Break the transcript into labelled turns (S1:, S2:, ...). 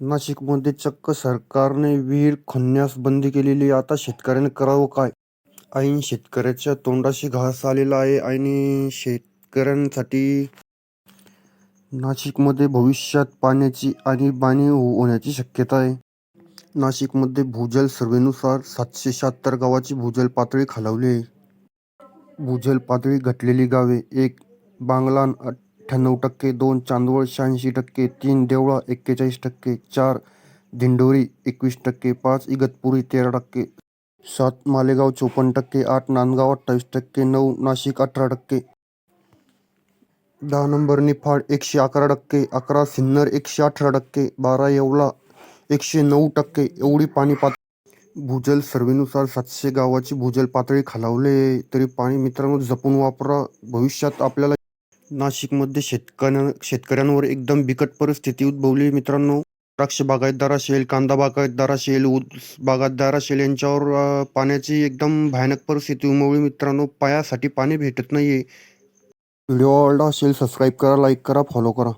S1: नाशिकमध्ये चक्क सरकारने विहीर खणण्यास बंदी केलेली आता शेतकऱ्याने करावं काय? ऐन शेतकऱ्याच्या तोंडाशी घास आलेला आहे आणि शेतकऱ्यांसाठी नाशिकमध्ये भविष्यात पाण्याची आणीबाणी होण्याची शक्यता आहे. नाशिकमध्ये भूजल सर्वेनुसार सातशे शहात्तर गावाची भूजल पातळी खालावली आहे. भूजल पातळी घटलेली गावे एक बांगलान अठ्ठ्याण्णव टक्के, दोन चांदवड शहाऐंशी टक्के, तीन देवळा एक्केचाळीस टक्के, चार दिंडोरी एकवीस टक्के, पाच इगतपुरी तेरा टक्के, सात मालेगाव चोपन्न टक्के, आठ नांदगाव अठ्ठावीस टक्के, नऊ नाशिक अठरा टक्के, दहा नंबर निफाड एकशे अकरा टक्के, अकरा सिन्नर एकशे अठरा टक्के, बारा येवला एकशे नऊ टक्के एवढी पाणी पात भूजल सर्वेनुसार सातशे गावाची भूजल पातळी खालावले तरी पाणी मित्रांनो जपून वापरा. भविष्यात आपल्याला नाशिकमध्ये शेतकऱ्या शेतकऱ्यांवर एकदम बिकट परिस्थिती उद्भवली मित्रांनो. द्राक्ष बागायतदार असेल, कांदा बागायतदार असेल, ऊस बागायतदार असेल यांच्यावर पाण्याची एकदम भयानक परिस्थिती उमवली मित्रांनो. पायासाठी पाणी भेटत नाहीये. व्हिडिओ आवडला असेल सबस्क्राईब करा, लाईक करा, फॉलो करा.